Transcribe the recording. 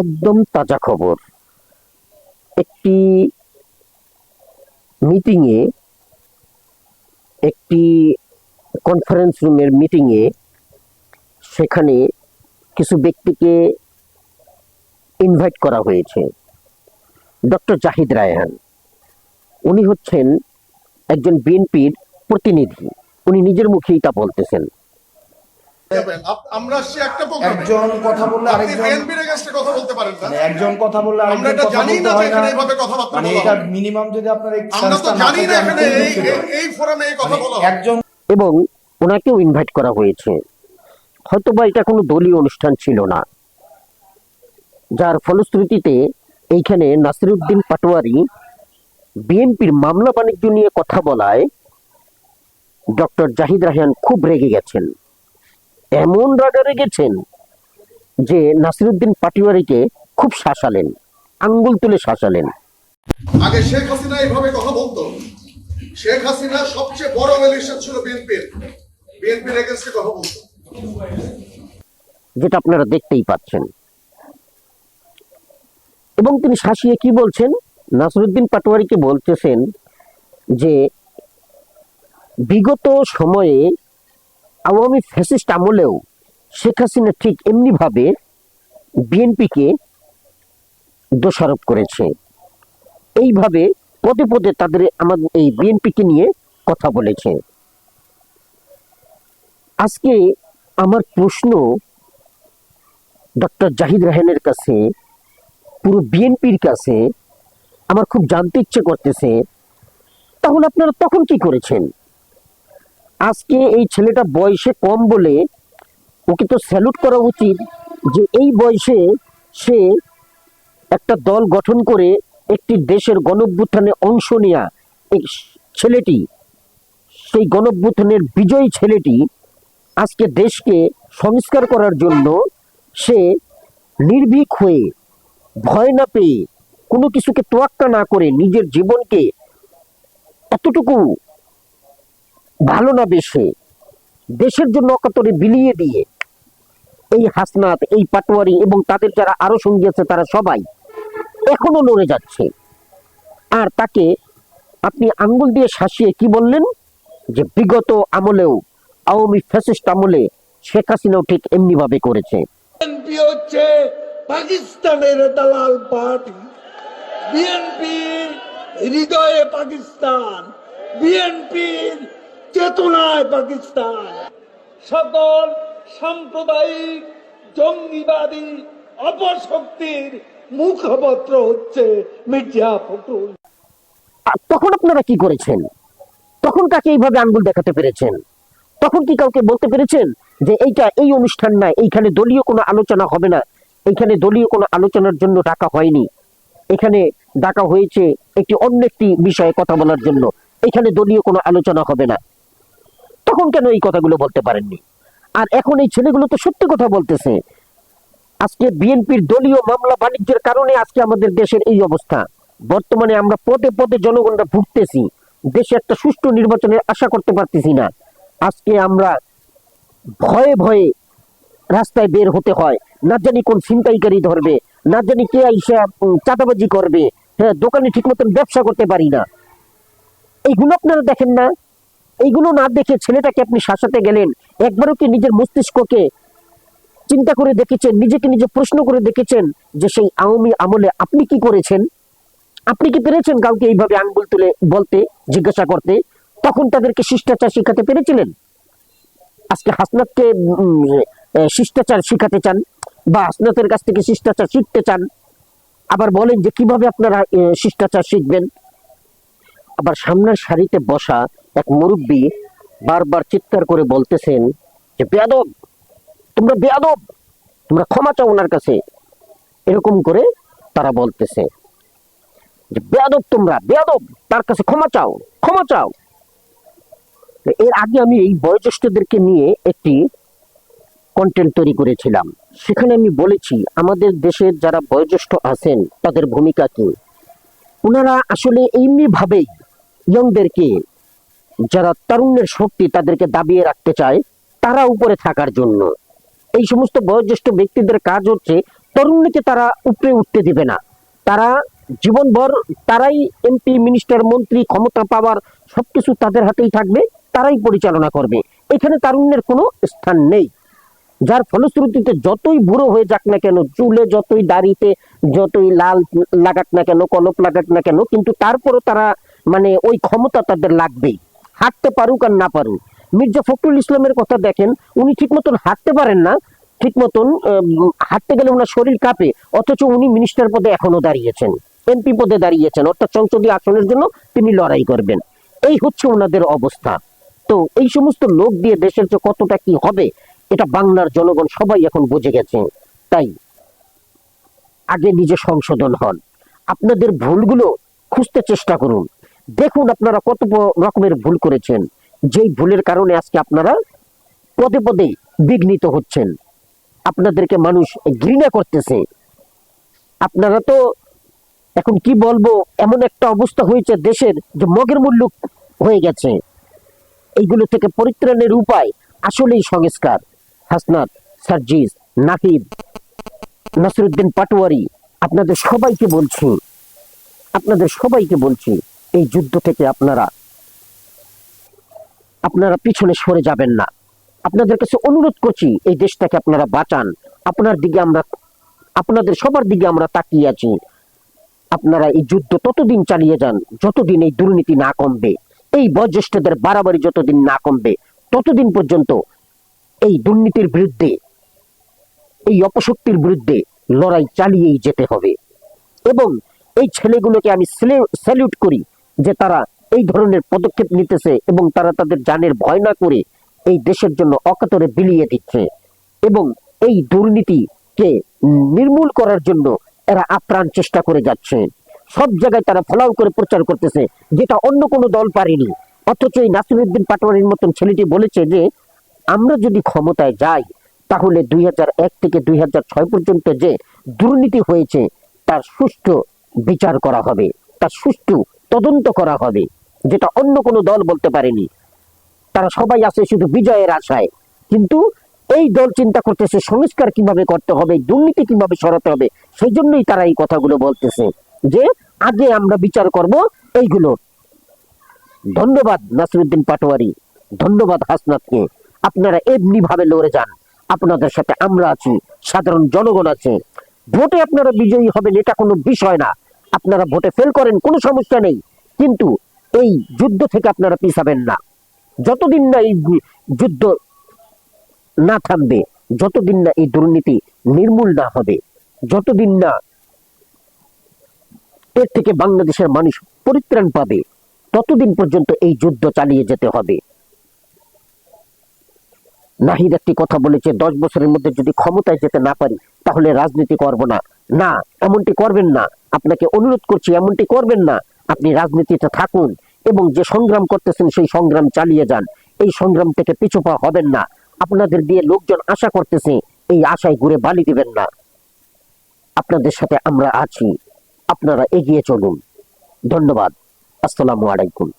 একদম তাজা খবর। একটি মিটিংয়ে একটি কনফারেন্স রুমের মিটিংয়ে সেখানে কিছু ব্যক্তিকে ইনভাইট করা হয়েছে। ডক্টর জাহিদ রায়হান। উনি হচ্ছেন একজন বিএনপির প্রতিনিধি। উনি নিজের মুখেই তা বলতেছেন। আমরা আসছি একটা একজন কথা বললে আরেকজন কথা বলতে পারেন না। মানে একজন কথা বললে আমরা এটা জানি না যে এখানে এইভাবে কথাবার্তা মানে এটা মিনিমাম যদি আপনার আমরা তো sense টা না জানি না এখানে এই এই- এই ফোরামে এই কথা মানে বলা একজন এবং ওনাকেও ইনভাইট করা হয়েছে। হয়তোবা এটা কোনো দলীয় অনুষ্ঠান ছিল না। যার ফলশ্রুতিতে এইখানে নাসিরুদ্দিন পাটোয়ারি বিএনপির মামলা বাণিজ্য নিয়ে কথা বলায় ডক্টর জাহিদ রাহান খুব রেগে গেছেন। এমন রাগা গেছেন যে নাসিরুদ্দিন পাটোয়ারিকে খুব শাসালেন আঙ্গুল তুলে শাসালেন। আগে শেখ হাসিনা এইভাবে কথা বলতো। শেখ হাসিনা সবচেয়ে বড় এলিশন ছিল বিএনপির বিএনপির এগেইনস্টে কথা বলতো। যেটা আপনারা দেখতেই পাচ্ছেন। এবং তিনি শাসিয়ে কি বলছেন? নাসরুদ্দিন পাটোয়ারিকে বলতেছেন যে বিগত সময়ে আওয়ামী ফ্যাসিস্ট আমলেও শেখ হাসিনা ঠিক এমনিভাবে বিএনপিকে দোষারোপ করেছে। এইভাবে পদে পদে তাদের আমাদের এই বিএনপিকে নিয়ে কথা বলেছে। আজকে আমার প্রশ্ন ডক্টর জাহিদ রাহানের কাছে, পুরো বিএনপির কাছে, আমার খুব জানতে ইচ্ছে করতেছে, তাহলে আপনারা তখন কি করেছেন? আজকে এই ছেলেটা বয়সে কম বলে ওকে তো স্যালুট করা উচিত যে এই বয়সে সে একটা দল গঠন করে একটি দেশের গণভ্যুত্থানে অংশ নেয়া এই ছেলেটি, সেই গণভ্যুত্থানের বিজয়ী ছেলেটি আজকে দেশকে সংস্কার করার জন্য সে নির্ভীক হয়ে, ভয় না পেয়ে কোনো কিছুকে তোয়াক্কা না করে নিজের জীবনকে এতটুকু ভালো না বেশে দেশের জন্য অকাতরে বিলিয়ে দিয়ে, এই হাসনাত, এই পাটোয়ারি এবং তাদের যারা আরও সঙ্গী আছে তারা সবাই এখনও লড়ে যাচ্ছে। আর তাকে আপনি আঙ্গুল দিয়ে শাসিয়ে কি বললেন? যে বিগত আমলেও আওয়ামী ফ্যাসিস্ট আমলে শেখ হাসিনাও ঠিক এমনি ভাবে করেছে পাকিস্তানের দালাল পার্টি। হৃদয়ে পাকিস্তান, বিএনপির চেতনায় পাকিস্তান। সকল সাম্প্রদায়িক জঙ্গিবাদী অপশক্তির মুখপত্র হচ্ছে মির্জা ফখরুল। তখন আপনারা কি করেছেন? তখন কাকে এইভাবে আঙ্গুল দেখাতে পেরেছেন? তখন কি কাউকে বলতে পেরেছেন যে এইটা এই অনুষ্ঠান না এইখানে দলীয় কোনো আলোচনা হবে না এইখানে দলীয় কোনো আলোচনার জন্য ডাকা হয়নি। এখানে ডাকা হয়েছে একটি অন্য একটি বিষয়ে কথা বলার জন্য এখানে দলীয় কোনো আলোচনা হবে না। তখন কেন এই কথাগুলো বলতে পারেননি? আর এখন এই ছেলেগুলো তো সত্যি কথা বলতেছে। আজকে বিএনপির দলীয় মামলা বাণিজ্যের কারণে আজকে আমাদের দেশের এই অবস্থা। বর্তমানে আমরা পদে পদে জনগণরা ভুগতেছি। দেশে একটা সুষ্ঠু নির্বাচনের আশা করতে পারতেছি না। আজকে আমরা ভয়ে ভয়ে রাস্তায় বের হতে হয়। না জানি কোন ছিনতাইকারী ধরবে, না জানি কে আইসা চাঁদাবাজি করবে। হ্যাঁ দোকানে ঠিক মতন ব্যবসা করতে পারি না। এইগুলো আপনারা দেখেন না। এইগুলো না দেখে ছেলেটাকে আপনি শাসাতে গেলেন। একবারও কি নিজের মস্তিষ্ককে চিন্তা করে দেখেছেন, নিজেকে নিজে প্রশ্ন করে দেখেছেন যে সেই আওয়ামী আমলে আপনি কি করেছেন? আপনি কি পেরেছেন কাউকে এইভাবে আঙ্গুল তুলে বলতে, জিজ্ঞাসা করতে? তখন তাদেরকে শিষ্টাচার শিখাতে পেরেছিলেন? আজকে হাসনাতকে শিষ্টাচার শিখাতে চান বা হাসনাতের কাছ থেকে শিষ্টাচার শিখতে চান, আবার বলেন যে কীভাবে আপনারা শিষ্টাচার শিখবেন? আবার সামনের সারিতে বসা এক মুরব্বী বারবার চিৎকার করে বলতেছেন যে, বেয়াদব! তোমরা বেয়াদব! তোমরা ক্ষমা চাও ওনার কাছে। এরকম করে তারা বলতেছে যে, বেয়াদব তোমরা, বেয়াদব! তার কাছে ক্ষমা চাও ক্ষমা চাও! এর আগে আমি এই বয়োজ্যেষ্ঠদেরকে নিয়ে একটি কন্টেন্ট তৈরি করেছিলাম। সেখানে আমি বলেছি, আমাদের দেশের যারা বয়োজ্যেষ্ঠ আছেন, তাদের ভূমিকা কি? ওনারা আসলে এমনি ভাবেই ইয়ংদেরকে যারা তারুণ্যের শক্তি তাদেরকে দাবিয়ে রাখতে চায়, তারা উপরে থাকার জন্য। এই সমস্ত বয়োজ্যেষ্ঠ ব্যক্তিদের কাজ হচ্ছে, তরুণীকে তারা উপরে উঠতে দিবে না। তারা জীবনভর, তারাই এমপি মিনিস্টার মন্ত্রী, ক্ষমতা পাওয়ার সবকিছু তাদের হাতেই থাকবে, তারাই পরিচালনা করবে। এখানে তারুণ্যের কোনো স্থান নেই। যার ফলশ্রুতিতে যতই বুড়ো হয়ে যাক না কেন, চুলে যতই দাড়িতে যতই লাল লাগাক না কেন, কলপ লাগাক না কেন, কিন্তু তারপরও তারা মানে ওই ক্ষমতা তাদের লাগবেই। হাঁটতে পারুক আর না পারুক। মির্জা ফখরুল ইসলামের কথা দেখেন, উনি ঠিক মতন হাঁটতে পারেন না ঠিক মতন হাঁটতে গেলে ওনার শরীর কাঁপে, অথচ উনি মিনিস্টার পদে এখনও দাঁড়িয়েছেন এমপি পদে দাঁড়িয়েছেন, অর্থাৎ সংসদীয় আসনের জন্য তিনি লড়াই করবেন। এই হচ্ছে ওনাদের অবস্থা। তো এই সমস্ত লোক দিয়ে দেশের যে কতটা কি হবে, এটা বাংলার জনগণ সবাই এখন বুঝে গেছে। তাই আগে নিজে সংশোধন হন। আপনাদের ভুলগুলো খুঁজতে চেষ্টা করুন। দেখুন আপনারা কত রকমের ভুল করেছেন। যেই ভুলের কারণে আজকে আপনারা পদে পদে বিঘ্নিত হচ্ছেন। আপনাদেরকে মানুষ ঘৃণা করতেছে। আপনারা তো এখন কি বলব, এমন একটা অবস্থা হয়েছে দেশের যে মগের মূল্য হয়ে গেছে। এইগুলো থেকে পরিত্রাণের উপায় আসলেই সংস্কার। হাসনাত, সার্জিস নাহিদ নাসিরুদ্দিন পাটোয়ারি, আপনাদের সবাইকে বলছি। আপনাদের সবাইকে বলছি এই যুদ্ধ থেকে আপনারা আপনারা পিছনে সরে যাবেন না। আপনাদের কাছে অনুরোধ করছি, এই দেশটাকে আপনারা বাঁচান। আপনার দিকে আমরা, আপনাদের সবার দিকে আমরা তাকিয়ে আছি। আপনারা এই যুদ্ধ ততদিন চালিয়ে যান, যতদিন এই দুর্নীতি না কমবে। এই বয়োজ্যেষ্ঠদের বাড়াবাড়ি যতদিন না কমবে, ততদিন পর্যন্ত এই দুর্নীতির বিরুদ্ধে, এই অপশক্তির বিরুদ্ধে লড়াই চালিয়েই যেতে হবে। এবং এই ছেলেগুলোকে আমি স্যালিউট করি। যে তারা এই ধরনের পদক্ষেপ নিতেছে এবং তারা তাদের জানের ভয় না করে এই দেশের জন্য অকাতরে বিলিয়ে দিচ্ছে। এবং এই দুর্নীতিকে নির্মূল করার জন্য এরা আপ্রাণ চেষ্টা করে যাচ্ছে। সব জায়গায় তারা ফলাও করে প্রচার করতেছে, যেটা অন্য কোনো দল পারেনি। অথচ এই নাসিরুদ্দিন পাটোয়ারির মতন ছেলেটি বলেছে যে, আমরা যদি ক্ষমতায় যাই, তাহলে দুই এক থেকে দুই ছয় পর্যন্ত যে দুর্নীতি হয়েছে, তার সুষ্ঠু বিচার করা হবে। তার সুষ্ঠু তদন্ত করা হবে, যেটা অন্য কোনো দল বলতে পারেনি। তারা সবাই আছে শুধু বিজয়ের আশায়। কিন্তু এই দল চিন্তা করতেছে, সংস্কার কীভাবে করতে হবে, দুর্নীতি কীভাবে সরাতে হবে, সেই জন্যই তারা এই কথাগুলো বলতেছে, যে আগে আমরা বিচার করব এইগুলো। ধন্যবাদ নাসিরুদ্দিন পাটোয়ারি, ধন্যবাদ হাসনাতকে। আপনারা এমনি ভাবে লড়ে যান। আপনাদের সাথে আমরা আছি, সাধারণ জনগণ আছে। ভোটে আপনারা বিজয়ী হবেন, এটা কোনো বিষয় না। আপনারা ভোটে ফেল করেন, কোনো সমস্যা নেই। কিন্তু এই যুদ্ধ থেকে আপনারা পিছাবেন না। যতদিন না এই যুদ্ধ না থামবে, যতদিন না এই দুর্নীতি নির্মূল না হবে, যতদিন না এর থেকে বাংলাদেশের মানুষ পরিত্রাণ পাবে, ততদিন পর্যন্ত এই যুদ্ধ চালিয়ে যেতে হবে। নাহিদ একটি কথা বলেছে, দশ বছরের মধ্যে যদি ক্ষমতায় যেতে না পারি, তাহলে রাজনীতি করব না। না, এমনটি করবেন না। আপনাকে অনুরোধ করছি, এমনটি করবেন না। আপনি রাজনীতিতে থাকুন এবং যে সংগ্রাম করতেছেন সেই সংগ্রাম চালিয়ে যান। এই সংগ্রাম থেকে পিছু পা হবেন না। আপনাদের দিয়ে লোকজন আশা করতেছে, এই আশায় ঘুরে বালি দিবেন না। আপনাদের সাথে আমরা আছি। আপনারা এগিয়ে চলুন। ধন্যবাদ। আসসালামু আলাইকুম।